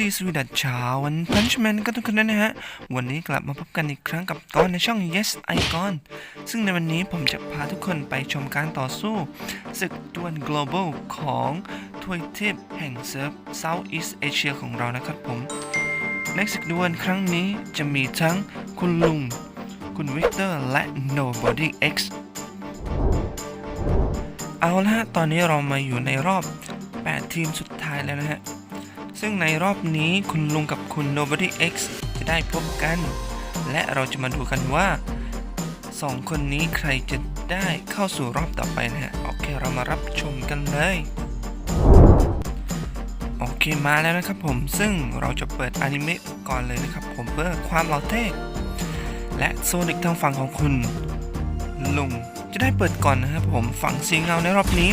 สวัสดีสวีดัสชาวันพันช์แมนก็ทุกคนนะฮะ วันนี้กลับมาพบกันอีกครั้งกับตอนในช่อง Yes Icon ซึ่งในวันนี้ผมจะพาทุกคนไปชมการต่อสู้ศึกดวล global ของทวยเทพแห่งเซิร์ฟ Southeast Asia ของเรานะครับผมในศึกดวลครั้งนี้จะมีทั้งคุณลุง คุณวิกเตอร์และ Nobody X เอาละฮะตอนนี้เรามาอยู่ในรอบ 8 ทีมสุดท้ายแล้วนะฮะ ซึ่งในรอบนี้คุณลุงกับคุณ Nobody X จะได้พบกัน และเราจะมาดูกันว่า 2 คนนี้ใครจะได้เข้าสู่รอบต่อไปนะฮะ โอเคเรามารับชมกันเลย โอเคมาแล้วนะครับผม ซึ่งเราจะเปิดอนิเมะก่อนเลยนะครับผมเพื่อความเหล่าเท่และโซนิกทางฝั่งของคุณ ลุงจะได้เปิดก่อนนะครับผมฝั่งสีเงาในรอบนี้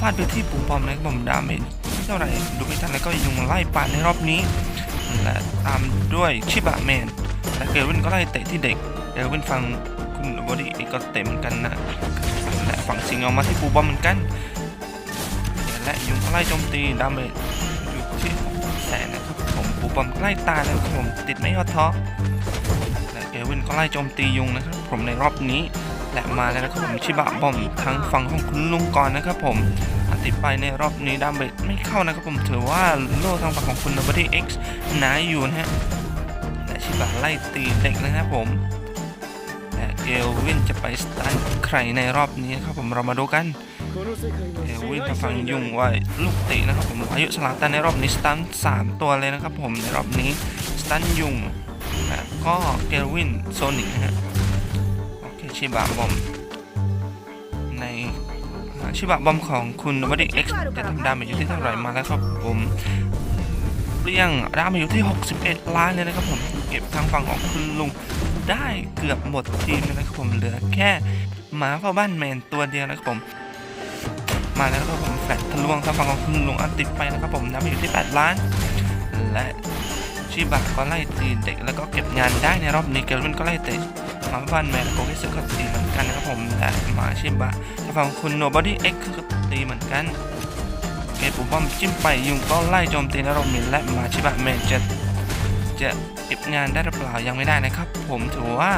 ฟาดไปที่ปุ่มบอมนะครับผมดาเมจ เท่าไหร่ดูไม่ทันแล้วก็ยุงไล่ปาดในรอบนี้ และตามด้วยชิบะแมนและเกลวินก็ไล่เตะที่เด็กเกลวินฟังคุณบอดี้กก็เตะเหมือนกันนะและฝั่งสิงเอามาที่ปูบอมเหมือนกัน และยุงก็ไล่โจมตีดาเมจอยู่ที่แสนนะครับผมปูบอมใกล้ตายแล้วครับผมติดไม่ยอดท้อและเกลวินก็ไล่โจมตียุงนะครับผมในรอบนี้และมาแล้วนะครับผมชิบะบอมทั้งฝั่งของคุณลุงก่อนนะครับผม ติดไปในรอบนี้ดาเมจไม่เข้านะครับผมถือว่าโล่ทางฝั่งของคุณ Nobody X หนาอยู่นะฮะและชิบะไล่ตีเด็กนะครับผมและเกลวินจะไปสตันใครในรอบนี้ครับผมเรามาดูกันเกลวินทางฝั่งยุงไว้ลูกตีนะครับผมอายุสลาตันในรอบนี้สตันสามตัวเลยนะครับผมในรอบนี้สตันยุงและก็เกลวินโซนิกนะฮะโอเคชิบะบอมใน ชิบะบอมของคุณวัด X จะทำดามอยู่ที่เท่าไหร่มาแล้วครับผมเรียงดามอยู่ที่ 61 ล้านเลยนะครับผมเก็บทางฝั่งของคุณลุงได้เกือบหมดทีมเลยนะครับผมเหลือแค่หมาเฝ้าบ้านแมนตัวเดียวนะครับผม มาแล้วครับผมแฟลตทะลวงทางฝั่งของคุณลุงอันติดไปนะครับผมดาเมอยู่ที่ 8 ล้าน และชิบะก็ไล่ตีเด็กแล้วก็เก็บงานได้ในรอบนี้เกลวินก็ไล่เตะ หมาบ้านแมนโกกิสึก็ตีเหมือนกันนะครับผมและหมาชิบะทางฝั่งคุณ Nobody X ก็ตีเหมือนกันเกตปุ่มป้อมจิ้มไปยุงก็ไล่โจมตีนรมินและหมาชิบะแมนจะจะเก็บงานได้หรือเปล่ายังไม่ได้นะครับ ผมถือว่า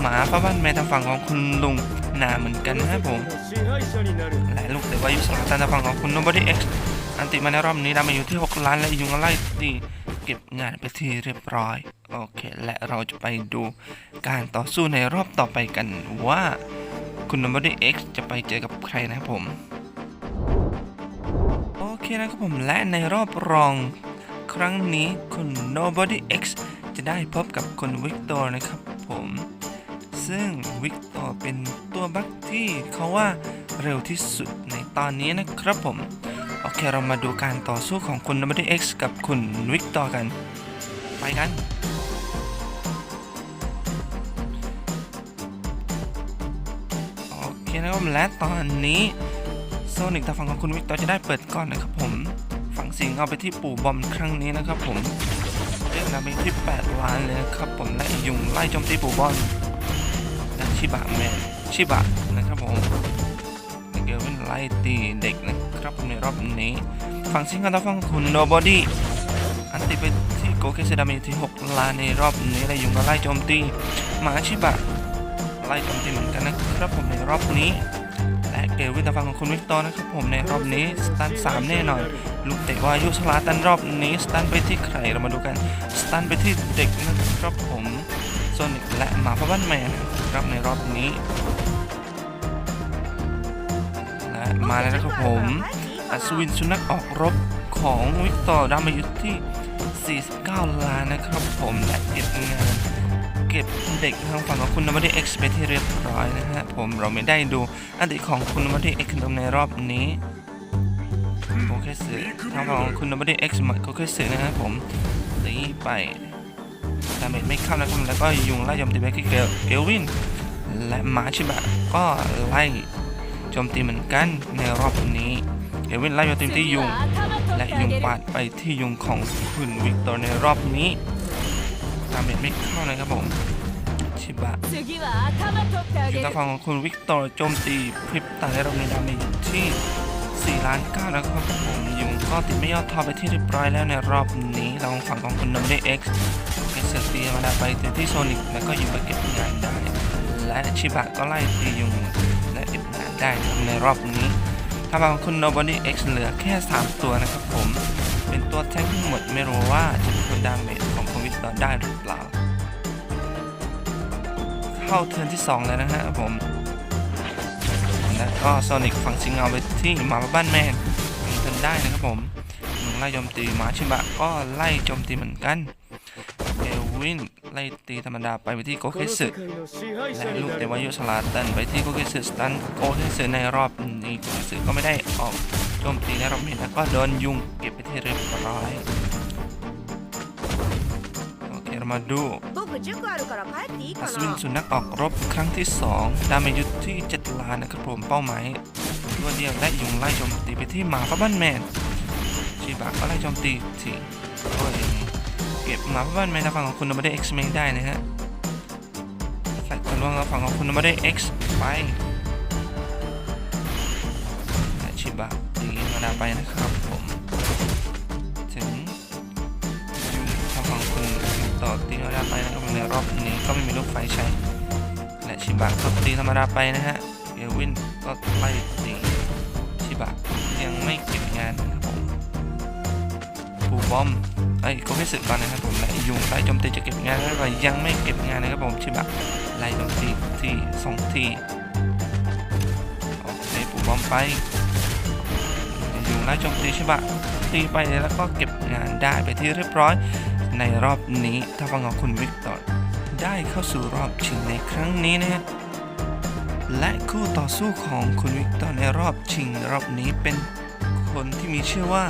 หมาพ่อบ้านแมนทางฝั่งของคุณลุงหนาเหมือนกันนะครับผมและลูกเตะวายุสลาตันทางฝั่งของคุณ Nobody X อันติมาในรอบนี้ดามาอยู่ที่ 6 ล้านและยุงไล่ตีเก็บงานไปที่เรียบร้อย โอเค และเราจะไปดูการต่อสู้ในรอบต่อไปกันว่าคุณ Nobody X จะไปเจอกับใครนะครับผม โอเคนะครับผมและในรอบรองครั้งนี้คุณ Nobody X จะได้พบกับคุณวิกตอร์นะครับผม ซึ่งวิกตอร์เป็นตัวบัคที่เขาว่าเร็วที่สุดในตอนนี้นะครับผม โอเคเรามาดูการต่อสู้ของคุณ Nobody X กับคุณวิกตอร์กัน ไปกัน เคนะครับผมและตอนนี้โซนิกทางฝั่งของคุณวิกตอร์จะได้เปิดก่อนนะครับผมฝังสิงเอาไปที่ปู่บอมครั้งนี้นะครับผมเรียกนำไปที่ 8 ล้านเลยครับผมและยุงไล่โจมตีปู่บอมและชิบะแมนชิบะนะครับผมเกลวินไล่ตีเด็กนะครับผมในรอบนี้ฝั่งสิงกับทางฝั่งของคุณ Nobody อันติไปที่โกเคเซดามีที่ 6 ล้านในรอบนี้และยุงก็ไล่โจมตีหมาชิบะ ไล่โจมตีเหมือนกันนะครับผมในรอบนี้ และเกลวินทางฝั่งของคุณวิกตอร์นะครับผมในรอบนี้สตันสามแน่นอนลูกเตะวายุสลาตันรอบนี้สตันไปที่ใครเรามาดูกันสตันไปที่เด็กนะครับผมโซนิกและหมาพบ้านแมนครับในรอบนี้และมาแล้วนะครับผมอัศวินสุนัขออกรบของวิกตอร์ดามายุทธที่ 49 ล้านนะครับผมและเก็บงาน เก็บเด็กทางฝั่งของคุณนวัตเอ็กซ์ไปที่เรียบร้อยนะฮะผมเราไม่ได้ดูอันติของคุณนวัตเอ็กซ์ในรอบนี้โอเคสื่อทางฝั่งของคุณนวัตเอ็กซ์มาโอเคสื่อนะฮะผมตีไปดาเมจไม่เข้านะครับแล้วก็ยุงไล่โจมตีไปที่เกลเอลวิน และหมาชิบะก็ไล่โจมตีเหมือนกันในรอบนี้เอลวินไล่โจมตีที่ยุง และยุงปาดไปที่ยุงของคุณวิกตอร์ในรอบนี้ ตามเมจไม่เข้าเลยครับผมชิบะอยู่ทางฝั่งของคุณวิกตอร์โจมตีพริบตาได้รับในดาเมจที่4ล้านก้าแล้วครับผมยุงก็ติดไม่ยอดทอไปที่เรียบร้อยแล้วในรอบนี้เราฝั่งของคุณนมได้เอ็กซ์เอ็กซ์ตีมาได้ไปติดที่โซนิกแล้วก็ยิงไปเก็บงานได้ และชิบะก็ไล่ตียุงและเก็บงานได้ในรอบนี้ทางฝั่งของคุณโนบอดี้เอ็กซ์เหลือแค่ 3 ตัวนะครับผม เป็นตัวแท้งทั้งหมดไม่รู้ว่าจะเป็นดาเมจ ของคอมวิตต่อได้หรือเปล่า เข้าเทิร์นที่ 2 แล้วนะฮะผม แล้วก็โซนิกฝังชิงเอาไปที่หมาบ้านแมนยิงเทิร์นได้นะครับผมยิงไล่โจมตีหมาชิบะก็ไล่โจมตีเหมือนกันเอลวินไล่ตีธรรมดาไปไปที่โกเคสึและลูกเตวายุสลาตันไปที่โกเคสึสตันโกเคสึในรอบนี้โกเคสึก็ไม่ได้ออกโจมตีในรอบนี้แล้วก็โดนยุงเก็บไปที่เรียบร้อย มาดูอสุรินสุนัขออกรบครั้งที่ 2 ดามายุทธที่ 7 ล้านนะครับผมเป้าหมายรวดเดียวและยุงไล่โจมตีไปที่หมาพับบ้านแมนชีบะก็ไล่โจมตีทีด้วยเก็บหมาพับบ้านแมนทางฝั่งของคุณโนมาเดเอ็กซ์ไม่ได้นะฮะใส่คนว่างทางฝั่งของคุณโนมาเดเอ็กซ์ไปชิบะตีมาดาไปนะครับ ต่อตีธรรมดาไปนะครับในรอบนี้ก็ไม่มีลูกไฟใช้ และชิบะก็ตีธรรมดาไปนะฮะเอวินก็ไล่ตีชิบะยังไม่เก็บงานนะครับผมปูบอมไอ้ก็ไม่สึกก่อนนะครับผมและยุงไล่โจมตีจะเก็บงานได้ไหมยังไม่เก็บงานนะครับผมชิบะไล่โจมตีที่สองทีโอเคปูบอมไปยุงไล่โจมตีชิบะตีไปแล้วก็เก็บงานได้ไปที่เรียบร้อย ในรอบนี้ถ้าฟังของคุณวิกตอร์ได้เข้าสู่รอบชิงในครั้งนี้นะฮะและคู่ต่อสู้ของคุณวิกตอร์ในรอบชิงรอบนี้เป็นคนที่มีชื่อว่า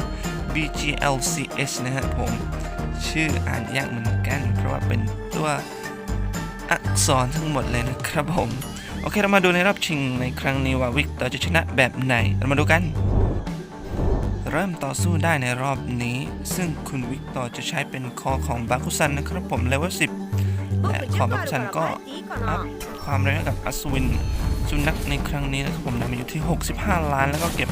BGLCS นะฮะผม ชื่ออ่านยากเหมือนกัน เพราะว่าเป็นตัวอักษรทั้งหมดเลยนะครับผม โอเคเรามาดูในรอบชิงในครั้งนี้ว่าวิกตอร์จะชนะแบบไหน เรามาดูกัน เริ่มต่อสู้ได้ในรอบนี้ ซึ่งคุณวิกตอร์จะใช้เป็นคอของบาคุซันนะครับผมเลเวล10และขอบาคุซันก็อัพความเร็วกับอัศวินสุนัขในครั้งนี้นะครับผมนำมาอยู่ที่ 65 ล้าน แล้วก็เก็บ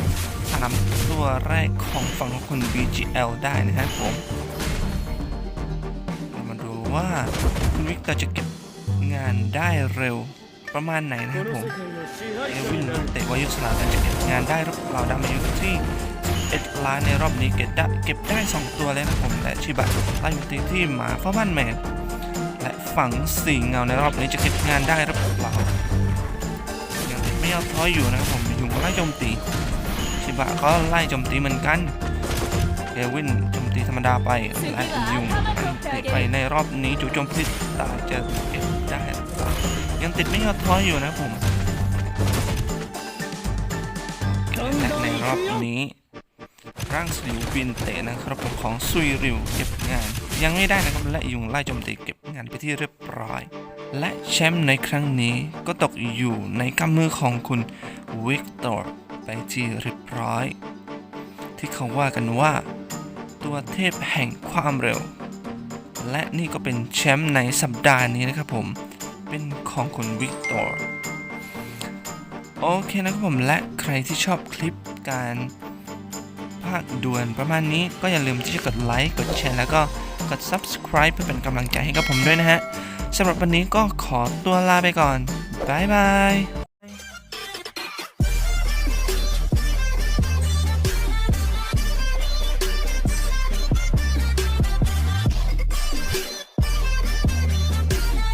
3 ตัวแรกของฝั่งคุณ BGL ได้นะครับผมเรามาดูว่าคุณวิกตอร์จะเก็บงานได้เร็วประมาณไหนนะครับผม เอวินเตะวายุสลากันจะเก็บงานได้หรือเปล่าดามาอยู่ที่ 1ล้านในรอบนี้เก็บได้เก็บได้ 2 ตัวเลยนะผมและชิบะไล่ตีที่หมาฟ้าบ้านแมนและฝั่งสี่เงาในรอบนี้จะเก็บงานได้หรือเปล่ายังติดไม่ยอดท้อยอยู่นะครับผมยุงก็ไล่โจมตีชิบะก็ไล่โจมตีเหมือนกันเอวินโจมตีธรรมดาไปและยุงติไปในรอบนี้จู่โจมพิษตาจะเก็บได้ยังติดไม่ยอดท้อยอยู่นะครับผมและในรอบนี้ ร่างสิวบินเตะนะครับผมของซุยริวเก็บงาน ยังไม่ได้นะครับและยุงไล่โจมตีเก็บงานไปที่เรียบร้อย และแชมป์ในครั้งนี้ก็ตกอยู่ในกำมือของคุณวิกตอร์ไปที่เรียบร้อย ที่เขาว่ากันว่า ตัวเทพแห่งความเร็ว และนี่ก็เป็นแชมป์ในสัปดาห์นี้นะครับผมเป็นของคุณวิกตอร์โอเคนะครับผมและใครที่ชอบคลิปการาคดวนประมาณนี้ก็อย่าลืมที่จะกดไลค์กดแชร์แล้วก็กด subscribe เพื่อเป็นกำลังใจให้กับผมด้วยนะฮะสำหรับวันนี้ก็ขอตัวลาไปก่อน บ๊ายบาย